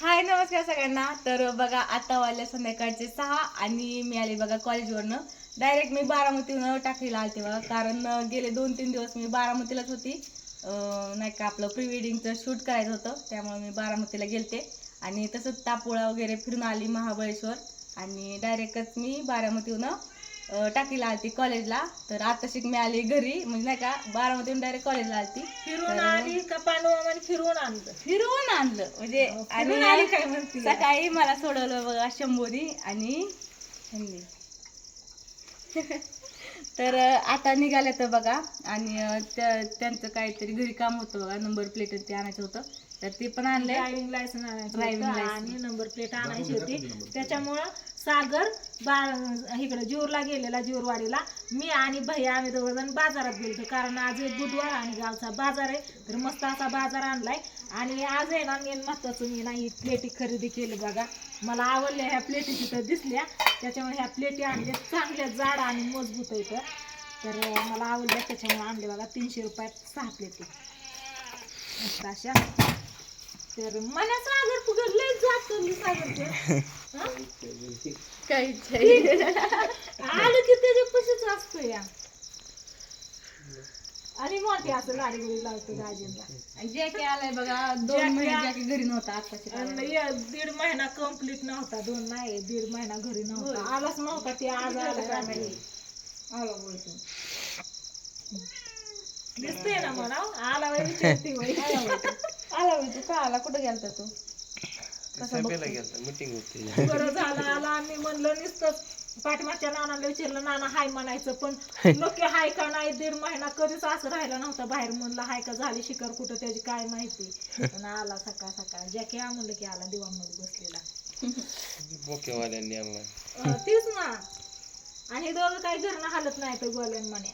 हाय नमस्कार सगळ्यांना. तर बघा आता वाजले संध्याकाळचे सहा आणि मी आले बघा कॉलेजवरनं. डायरेक्ट मी बारामतीनं टाकलेला आले बघा. कारण गेले दोन तीन दिवस मी बारामतीलाच होती. नाही का आपलं प्री वेडिंगचं शूट करायचं होतं. त्यामुळे मी बारामतीला गेलते. आणि तसंच तापोळा वगैरे फिरून आली महाबळेश्वर. आणि डायरेक्टच मी बारामतीहून टाकीला आलती कॉलेजला तर आता शिक मी आली घरी. म्हणजे नाही का बारामतीहून डायरेक्ट कॉलेजला आलती. फिरून आली का पांडवामाने फिरून आणलं? फिरवून आणलं. म्हणजे फिरून आली काय आणि म्हणते? सकाळी मला सोडवलं बघा शंभोरी आणि ह्यांनी. तर अं, आता निघाले तर बघा. आणि अं, त्या- त्यांचं काहीतरी घरी काम होतं बघा. नंबर प्लेट ते आणायचं होतं. तर ते पण आणले ड्रायव्हिंग लायसन आणायचं Driving होतं license. आणि नंबर प्लेट आणायची होती. त्याच्यामुळं सागर बा इकडे जीवरला गेलेला जीवरवाडीला मी आणि भैया आम्ही दोघंजण बाजारात गेलो कारण आज एक बुधवार आणि गावचा बाजार आहे. तर मस्त असा बाजार आणलाय. आणि आज आहे ना मेन महत्वाचं मी ना ही प्लेटी खरेदी केली बघा. मला आवडल्या ह्या प्लेटी तिथं दिसल्या. त्याच्यामुळे ह्या प्लेटी आणल्या. चांगल्या जाड आणि मजबूत आहेत. तर मला आवडल्या त्याच्यामुळे आणले बघा. तीनशे रुपयात सहा प्लेटी. मस्त अशा. तर मला सागर फुगत लय जात करली सागर काहीच आलं की त्याच्या पशीच असतो या. आणि मोठे असं गाडी गुडी लावतो गाजींना जे काही आलाय बघा दोन महिने जे घरी नव्हता या दीड महिना कंप्लीट नव्हता दोन नाही दीड महिना घरी नव्हता. आलाच नव्हता ते आज आला रात्री. दिसतंय ना म्हणा आला वय विचारते वय. आला होय तू? का आला कुठं गेलता तू? मीटिंग होती. बरं झालं आला आणि म्हणलं नुसतं पाठीमागच्या नानाला विचारलं नाना हाय म्हणायचं पण नक्की हाय का नाही? दीड महिना कधीच असं राहिला नव्हता बाहेर. म्हणलं हाय का झाली शिकार कुठं? त्याची काय माहिती? पण आला सकाळ सकाळ. जॅकी आ म्हणलं की आला दिवाणमध्ये बसलेला. बोकेवाल्यांनी आणला. अं, तीच ना. आणि हे दोघं काही घरनं हालत नाही तर गोल्यान म्हणे.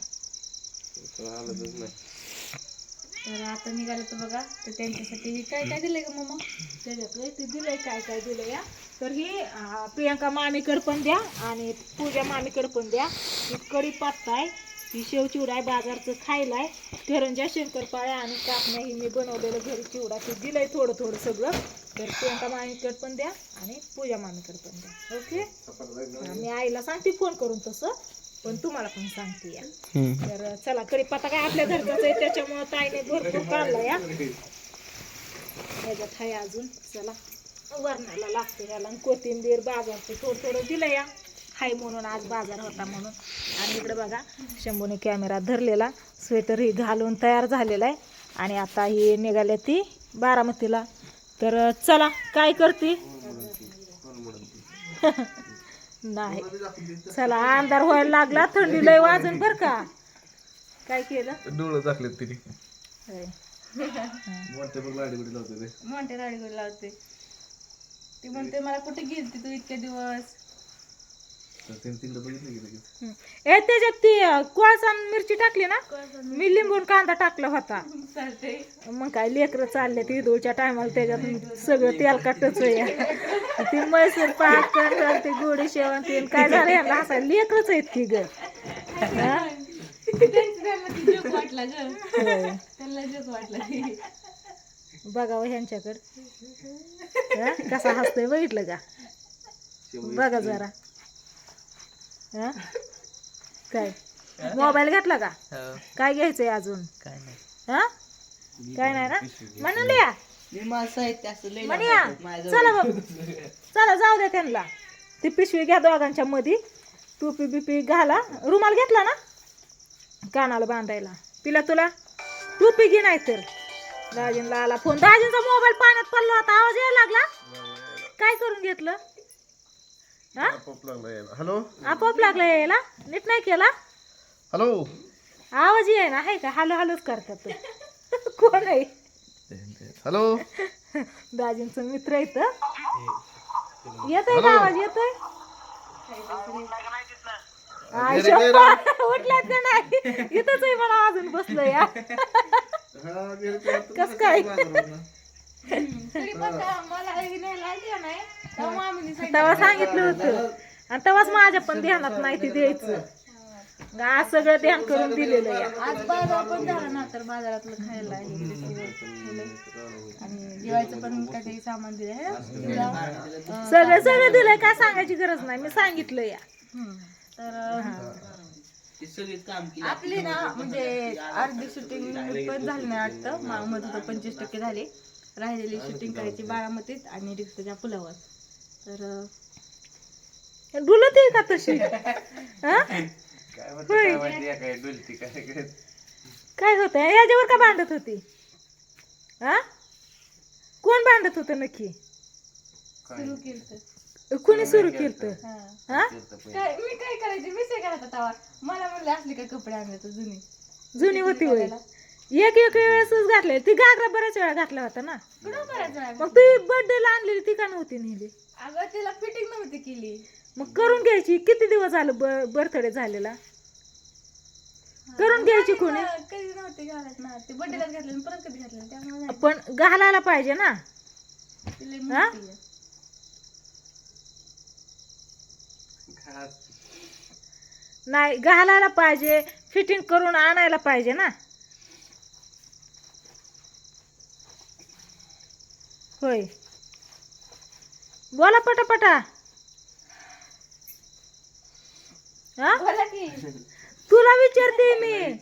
तो हालतच नाही. तर आता निघालं तर बघा तर त्यांच्यासाठी मी काय काय दिलंय का मम्मा त्याच्यात ते दिलंय काय काय दिलंय या तर ही अं, प्रियंका मामीकडे पण द्या आणि पूजा मामीकडे पण द्या. ही कढी पत्ता आहे ही शेवचिवडा आहे बाजारचं खायला आहे. करंजा शंकरपाळ्या आणि कापण्या ही मी बनवलेलं घरी चिवडा ते दिलंय थोडं थोडं सगळं. तर प्रियंका मामीकडे पण द्या आणि पूजा मामीकडे पण द्या. ओके? मी आईला सांगते फोन करून तसं. पण तुम्हाला पण सांगते या. तर चला कढीपत्ता काय आपल्या घरचाच आहे त्याच्यामुळं ताईने भरपूर काढला या. ह्याच्यात आहे अजून चला. वरणाला लागते याला आणि कोथिंबीर बाजारचं थोडं थोडं दिलं या. हाय म्हणून आज बाजार होता म्हणून. आणि इकडे बघा शंभूने कॅमेरा धरलेला. स्वेटर ही घालून तयार झालेला आहे. आणि आता ही निघाल्या ती बारामतीला. तर चला काय करते? नाही. चला अंधार व्हायला लागला थंडी लय वाजून बर का. काय केलं? डोळं टाकलेत तिने. मोठे बघ लावते ते. म्हणते दाढी गोड लावते. ती म्हणते मला कुठे गेलती तू इतके दिवस? तर त्यांनी तिकडे बघितलं की लगेच. हं. ए त्याच्यात ती अं, कोळसा आणि मिरची टाकली ना? मी लिंबून कांदा टाकला होता. मग काय लेकरं चालले ती ईदूच्या टायमाला त्याच्यात सगळं तेल काटच ती मैसूर पाक करतात ते गोडी शेवण ते काय झालं यांना असा लेकरच आहेत की ग? हा? त्यांची त्यांना ती जोक वाटला ग. होय. त्यांना जोक वाटला. ती. बघावं ह्यांच्याकडं. हा? कसा हसतोय बघितलं का? बघा जरा. हा? काय? मोबाईल घेतला का? काय घ्यायचंय अजून? काय नाही. हा? काय नाही ना? म्हणूया मी माझं साहित्य असं लय म्हणूया चला बाबू चला जाऊ द्या त्यांना. ती पिशवी घ्या दोघांच्या मध्ये टोपी बिपी घाला. रुमाल घेतला ना? कानाला बांधायला. तिला तुला? टोपी घे नाही तर दाजींला आला फोन. दाजींचा मोबाईल पाण्यात पडला होता. आवाज यायला लागला. काय करून घेतलं? हा? पॉप लागला यायला. हॅलो आपोआप लागला यायला? नीट नाही केला? हॅलो आवाज ये ना आहे का? हालो हालोच करतात कोण आहे? हॅलो दाजींचं मित्र आहेत येतोय का आवाज? येतोय? आय शप्पथ, उठल्यात का नाही? इथंच आहे मला अजून बसलो या कस काय? तरी पण का मला हे नाही? तेव्हा सांगितलं. होतं. आणि तेव्हाच माझ्या पण ध्यानात नाही ते द्यायचं. आज सगळं ध्यान करून दिलेलं या आज बाजार पण झाला ना तर बाजारातलं खायला. आणि दिवाळीचं पण काहीतरी सामान है अं, सगळं सगळं दिलंय काय सांगायची गरज नाही. मी सांगितलं या. तर आपली ना म्हणजे अर्धी शूटिंग पण झाली नाही वाटतं. मा- मध्ये तर पंचवीस टक्के झाले. राहिलेली शूटिंग करायची बारामतीत आणि रिक्षाच्या पुलावर. तर डुलत आहे का तशी? हा? होय. काय होत याच्यावर का भांडत होती? हा? कोण भांडत होत नक्की? सुरू केलं कुणी सुरू केलं हा. काय मी काय करायचे? मी काय घालतात तवा मला म्हणले असले काय कपडे आणले तर जुने. जुनी होती होय. एक एक वेळेसच घातले. ती घागरा बऱ्याच वेळा घातला होता ना. कुठं? मग ती birthday ला आणलेली ती का नव्हती नेली? अगं तिला फिटिंग नव्हती केली. मग करून घ्यायची? किती दिवस झालं बर्थडे झालेला? करून घ्यायची कोणी? कधी नव्हती घालत ना. ते घातले आणि परत कधी घातले त्यामुळे नाही. पण घालायला पाहिजे ना. ती लई हा? मोठी आहे. नाही घालायला पाहिजे. फिटिंग करून आणायला पाहिजे ना. होय बोला पटापटा. हा? बोला की. तुला विचारते मी.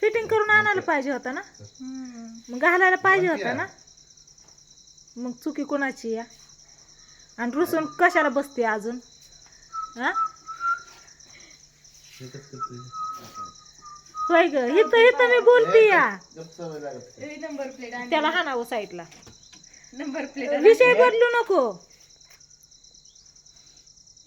फिटिंग करून आणायला पाहिजे होता ना? हम्म. मग घालायला पाहिजे होता ना? मग चुकी कोणाची या? आणि रुसून कशाला बसते अजून? हा? होय ग. इथं इथं मी बोलते या. नंबर प्लेट आणि. त्याला हाणावं साईडला. नंबर प्लेट विषय बदलू नको.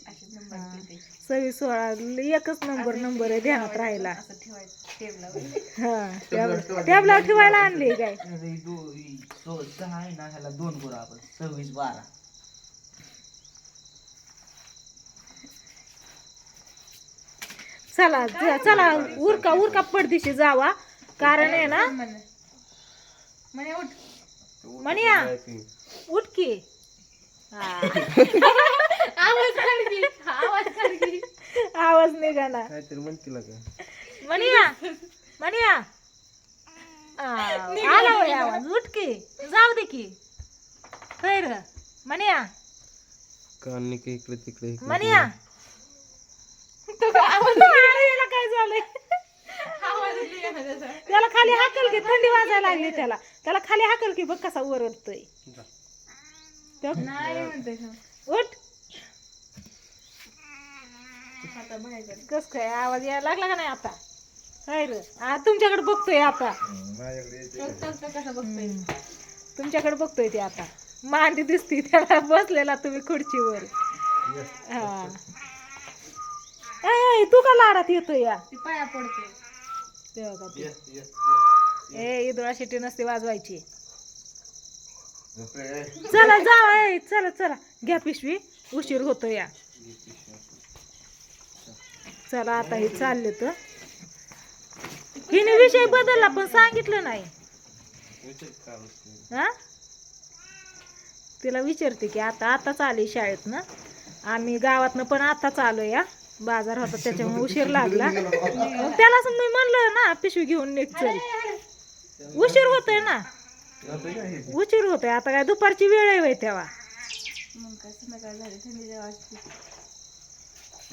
अशी नंबर प्लेट आहे. सव्वीस सोळा. एकच नंबर नंबर आहे ध्यानात राहिला असं ठेवायचं. टेबलावर. हा टॅबला टॅबला ठेवायला आणली काय? सहा आहे ना ह्याला दोन करू आपण. सव्वीस बारा. चला चला उरका उरका पडदिशी जावा. कारण आहे ना म्हणे म्हणे उठ म्हणया उठ की. हा. आवाज काढ की आवाज काढ की आवाज निघाला. काहीतरी म्हणतील का म्हणया म्हणया आला होय आवाज उठ की. जाऊ दे की. खैर म्हणया कान की इकडे तिकडे इकडे अरे, याला काय झालंय. त्याला खाली हाकल की थंडी वाजायला लागली त्याला. त्याला खाली हाकल की बघ कसा ओरडतोय. त्या- नाही म्हणते हा. उठ. कस काय आवाज यायला लागला का नाही आता? काय रे. तुमच्याकडे बघतोय आता. तो- तो- तो कसा बघतोय? तुमच्याकडे बघतोय ते आता. मांडी दिसती त्याला बसलेला तुम्ही खुर्चीवर. हा. ऐ, तू का लाडात येतोय या? ती पाया पडते. ते? बघा ते. ए इदुळा शिट्टी नसते वाजवायची. चला जावा ए चला चला. घ्या पिशवी उशीर होतो या. चला आता हे चालले तर. हिने विषय बदलला पण सांगितलं नाही. हा? तिला विचारते की आता आताच आले शाळेत ना आम्ही गावातनं पण आताच आलो या बाजार होता त्याच्यामुळे उशीर लागला. मग त्यालाच मी म्हणलं ना पिशवी घेऊन निघ चल. उशीर होतोय ना. उशीर होतोय. आता काय दुपारची वेळ आहे होय तेव्हा. मग काय संध्याकाळ झाली थंडी वाजते.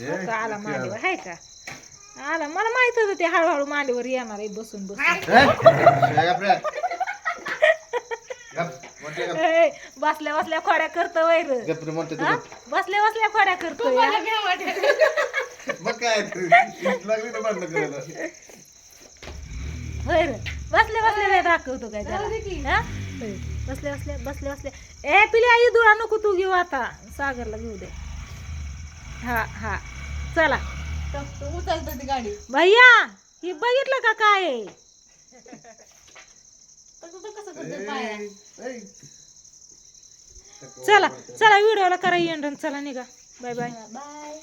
हो का? आला मांडीवर हाय का? आला. मला माहीत होतं ते हळूहळू मांडीवर येणार आहे बसून बसून. ए, बसल्या बसल्या खोड्या करतो वैर हा? बसल्या बसल्या खोड्या वाटेल मग काय लागली ना भांडणं करायला. वैर बसल्या बसल्या काय दाखवतो काय. त्याला. हा? होय. बसल्या बसल्या बसल्या बसल्या ए पिली आई दुळा नको तू घेऊ आता. सागरला घेऊ दे. हा हा. चला. उचलतो ती गाडी. भैया ही बघितलं का काय? आहे? तसं तो कसं करतो पाया? चला चला व्हिडिओला करा एंड चला निघा. Bye bye. बाय.